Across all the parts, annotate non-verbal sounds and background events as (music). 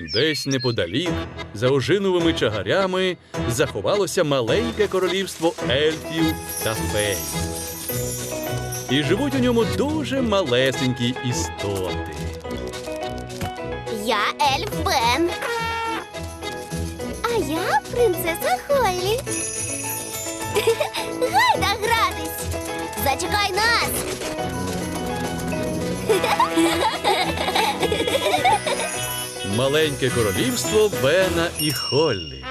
Десь неподалік, за ожиновими чагарями, заховалося маленьке королівство ельфів та фей. І живуть у ньому дуже малесенькі істоти. Я ельф Бен. А я принцеса Холлі. (laughs) Гайда гратись. Зачекай нас. Маленьке королівство Бена і Холлі.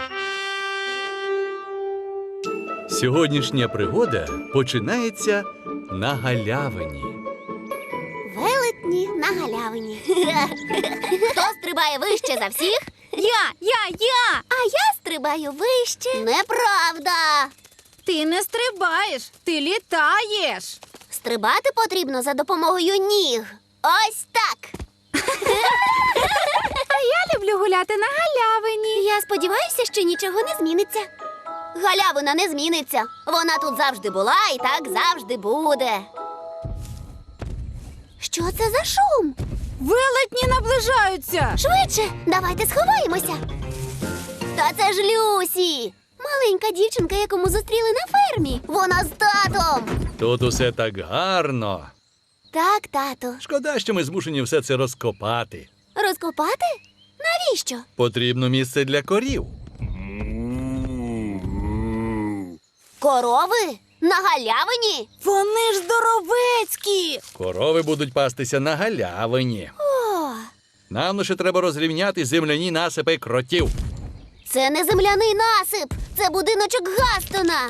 Сьогоднішня пригода починається на галявині. Велетні на галявині. (laughs) Хто стрибає вище за всіх? Я, я, я! А я стрибаю вище. Неправда. Ти не стрибаєш, ти літаєш. Стрибати потрібно за допомогою ніг. Ось так. (laughs) Я люблю гуляти на галявині. Я сподіваюся, що нічого не зміниться. Галявина не зміниться. Вона тут завжди була і так завжди буде. Що це за шум? Велетні наближаються. Швидше, давайте сховаємося. Та це ж Люсі. Маленька дівчинка, якому зустріли на фермі. Вона з татом. Тут усе так гарно. Так, тато. Шкода, що ми змушені все це розкопати. Розкопати? Навіщо? Потрібно місце для корів. Корови? На галявині? Вони ж здоровецькі. Корови будуть пастися на галявині. О, Нам лише треба розрівняти земляні насипи кротів. це не земляний насип, це будиночок Гастона.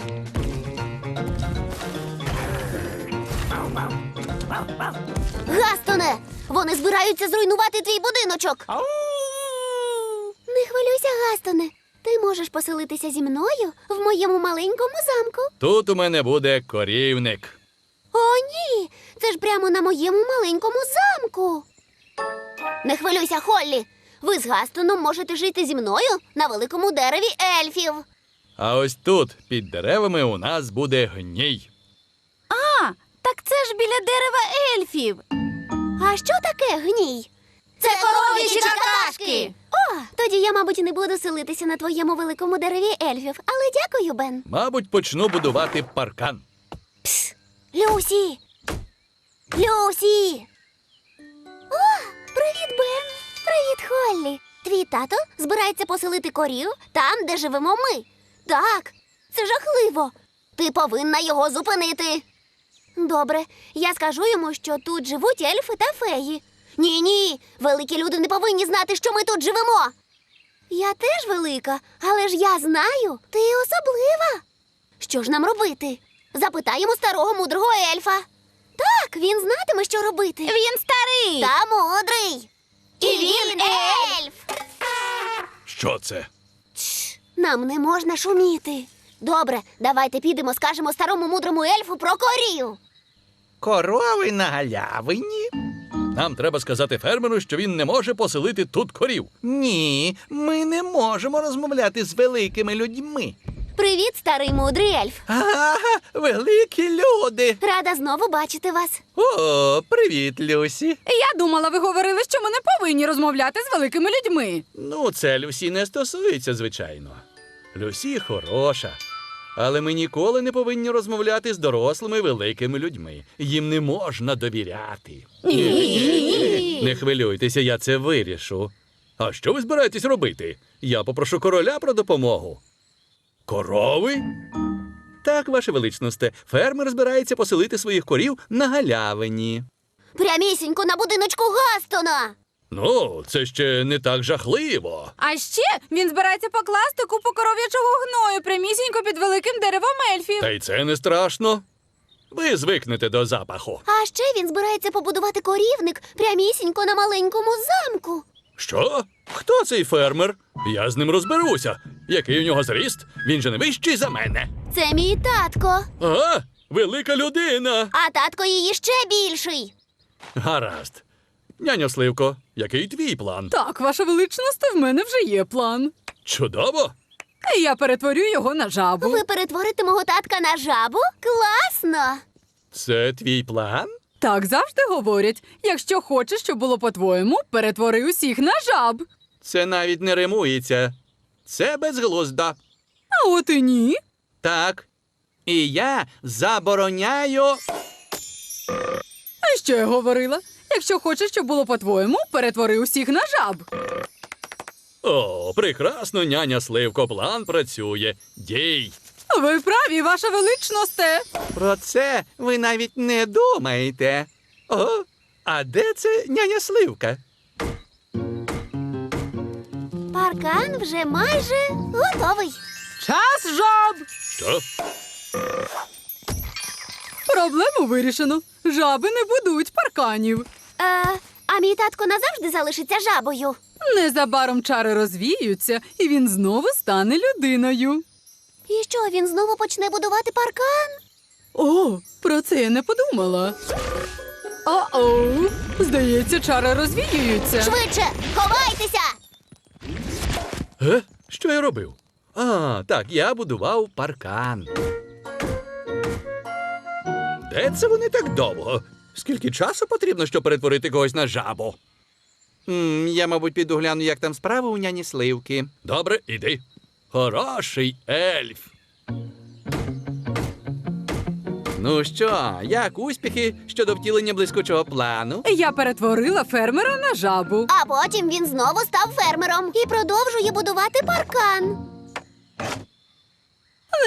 Гастоне, вони збираються зруйнувати твій будиночок. Не хвилюйся, Гастоне. Ти можеш поселитися зі мною в моєму маленькому замку. Тут у мене буде корівник. О, ні, це ж прямо на моєму маленькому замку. Не хвилюйся, Холлі. Ви з Гастоном можете жити зі мною на великому дереві ельфів. А ось тут, під деревами, у нас буде гній. А, так це ж біля дерева ельфів. А що таке гній? Це коров'ячі какашки. Тоді я, мабуть, не буду селитися на твоєму великому дереві ельфів. Але дякую, Бен. Мабуть, почну будувати паркан. Люсі! Люсі! О, привіт, Бен! Привіт, Холлі! Твій тато збирається поселити корів там, де живемо ми. Так, це жахливо. Ти повинна його зупинити. Добре, я скажу йому, що тут живуть ельфи та феї. Ні, ні, великі люди не повинні знати, що ми тут живемо. Я теж велика, але ж я знаю, ти особлива. Що ж нам робити? Запитаємо старого мудрого ельфа. Так, він знатиме, що робити. Він старий. Та мудрий. І він ельф. Що це? Нам не можна шуміти. Добре, давайте підемо, скажемо старому мудрому ельфу про корів. Корови на галявині? Нам треба сказати фермеру, що він не може поселити тут корів. Ні, ми не можемо розмовляти з великими людьми. Привіт, старий мудрий ельф. Ага, великі люди. Рада знову бачити вас. О, привіт, Люсі. Я думала, ви говорили, що ми не повинні розмовляти з великими людьми. Ну, це Люсі не стосується, звичайно. Люсі хороша. Але ми ніколи не повинні розмовляти з дорослими великими людьми. Їм не можна довіряти. Ні. Не хвилюйтеся, я це вирішу. А що ви збираєтесь робити? Я попрошу короля про допомогу. Корови? Так, ваше величносте, фермер збирається поселити своїх корів на галявині. Прямісінько на будиночку Гастона. Ну, це ще не так жахливо. А ще він збирається покласти купу коров'ячого гною прямісінько під великим деревом ельфів. Та й це не страшно. Ви звикнете до запаху. А ще він збирається побудувати корівник прямісінько на маленькому замку. Що? Хто цей фермер? Я з ним розберуся. Який у нього зріст? Він же не вищий за мене. Це мій татко, А, велика людина. а татко її ще більший. Гаразд. Няню Сливко, який твій план? Так, ваша величність, в мене вже є план. Чудово. Я перетворю його на жабу. Ви перетворите мого татка на жабу? Класно! Це твій план? Так завжди говорять. Якщо хочеш, щоб було по-твоєму, перетвори усіх на жаб. Це навіть не римується. Це безглуздо. А от і ні. Так. І я забороняю. А що я говорила? Якщо хочеш, щоб було по-твоєму, перетвори усіх на жаб. О, прекрасно, няня Сливко, план працює. Дій. Ви праві, ваша величносте. Про це ви навіть не думаєте. О, а де це няня Сливка? Паркан вже майже готовий. Час жаб! Що? Проблему вирішено. Жаби не будують парканів. Е, а мій татко назавжди залишиться жабою. Незабаром чари розвіються, і він знову стане людиною. І що він знову почне будувати паркан? О, про це я не подумала. О-оу, здається, чари розвіюються. Швидше, ховайтеся! Е? Що я робив? А, так, я будував паркан. Де це вони так довго? Скільки часу потрібно, щоб перетворити когось на жабу? М, я, мабуть, піду гляну, як там справа у няні Сливки. Добре, іди. Хороший ельф. Ну що, як успіхи щодо втілення блискучого плану? Я перетворила фермера на жабу. А потім він знову став фермером і продовжує будувати паркан.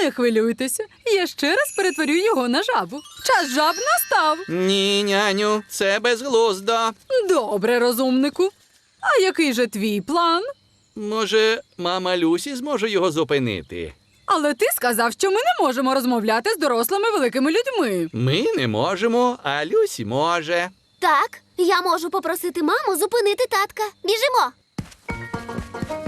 Не хвилюйтеся, я ще раз перетворю його на жабу. Час жаб настав. Ні, няню, це безглуздо. Добре, розумнику. А який же твій план? Може, мама Люсі зможе його зупинити? Але ти сказав, що ми не можемо розмовляти з дорослими великими людьми. Ми не можемо, а Люсі може. Так, я можу попросити маму зупинити татка. Біжимо.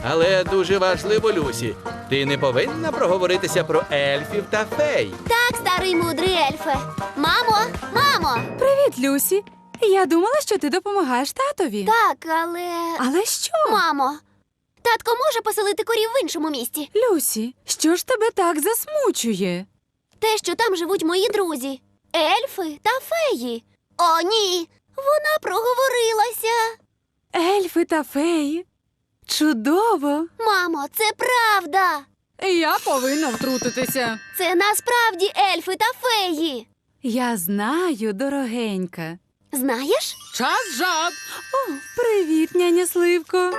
Але дуже важливо, Люсі, ти не повинна проговоритися про ельфів та фей. Так, старий мудрий ельфе. Мамо, мамо. Привіт, Люсі. Я думала, що ти допомагаєш татові. Так, але. Але що? Мамо, татко може поселити корів в іншому місті. Люсі, що ж тебе так засмучує? Те, що там живуть мої друзі, ельфи та феї. О, ні. Вона проговорилася. Ельфи та феї. Чудово. Мамо, це правда. Я повинна втрутитися. Це насправді ельфи та феї. Я знаю, дорогенька. Знаєш? Час жаб. О, привіт, няня Сливко.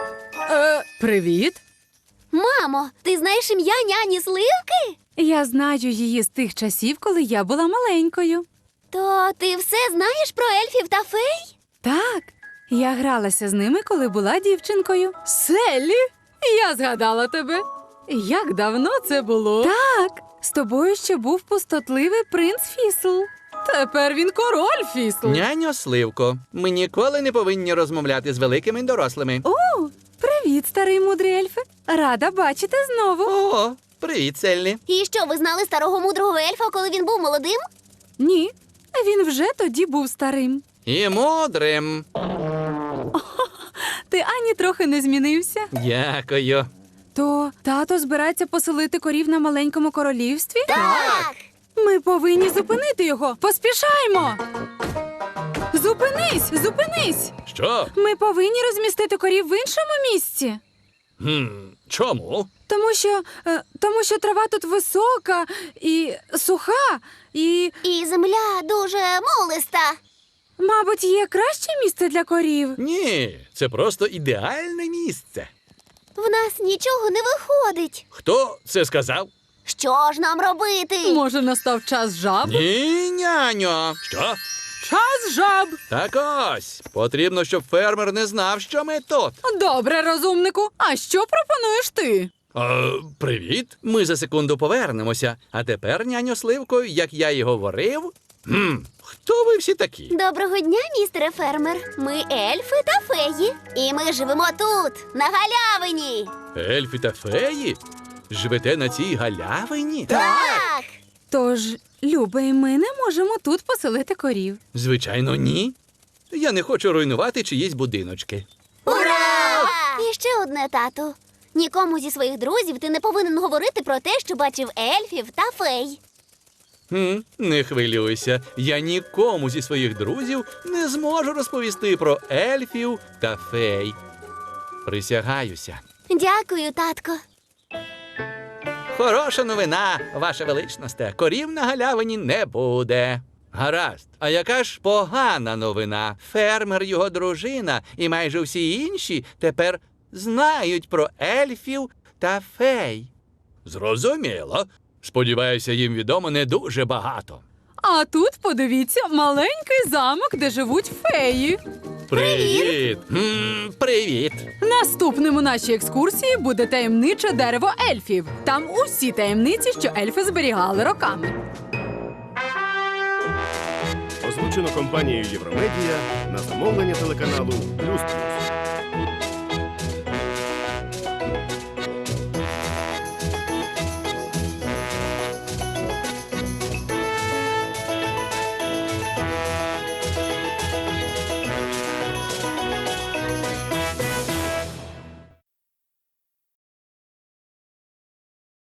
Е, привіт. Мамо, ти знаєш ім'я няні Сливки? Я знаю її з тих часів, коли я була маленькою. То ти все знаєш про ельфів та фей? Так, я гралася з ними, коли була дівчинкою. Селі, я згадала тебе. Як давно це було? Так, з тобою ще був пустотливий принц Фісл. Тепер він король Фісл. Няню Сливко, ми ніколи не повинні розмовляти з великими дорослими. О, привіт, старий мудрий ельфе. Рада бачити знову. О, привіт, Селлі. І що, ви знали старого мудрого ельфа, коли він був молодим? Ні, він вже тоді був старим. І мудрим. Ти ані трохи не змінився. Дякую. То тато збирається поселити корів на маленькому королівстві? Так. Ми повинні зупинити його. Поспішаймо. Зупинись, зупинись. Що? Ми повинні розмістити корів в іншому місці. Хм, чому? Тому що, е, тому що трава тут висока і суха, і, І земля дуже мулиста. Мабуть, є краще місце для корів. Ні, це просто ідеальне місце. В нас нічого не виходить. Хто це сказав? Що ж нам робити? Може, настав час жаб? Ні, няню. Що? Час жаб. Так ось. Потрібно, щоб фермер не знав, що ми тут. Добре, розумнику. А що пропонуєш ти? Е, привіт. Ми за секунду повернемося. А тепер, няню Сливко, як я і говорив, Хм, хто ви всі такі? Доброго дня, містере фермер. Ми ельфи та феї. І ми живемо тут, на галявині. Ельфи та феї? Живете на цій галявині? Так. Тож, Люба, і ми не можемо тут поселити корів. Звичайно, ні. Я не хочу руйнувати чиїсь будиночки. Ура! І ще одне, тату. Нікому зі своїх друзів ти не повинен говорити про те, що бачив ельфів та фей. Хм, не хвилюйся. Я нікому зі своїх друзів не зможу розповісти про ельфів та фей. Присягаюся. Дякую, татко. Хороша новина, ваше величносте. Корів на галявині не буде. Гаразд. А яка ж погана новина? Фермер, його дружина і майже всі інші тепер знають про ельфів та фей. Зрозуміло. Сподіваюся, їм відомо не дуже багато. А тут подивіться маленький замок, де живуть феї. Привіт! М, Привіт! Наступним у нашій екскурсії буде таємниче дерево ельфів. Там усі таємниці, що ельфи зберігали роками. Озвучено компанією Євромедія на замовлення телеканалу Плюс Плюс.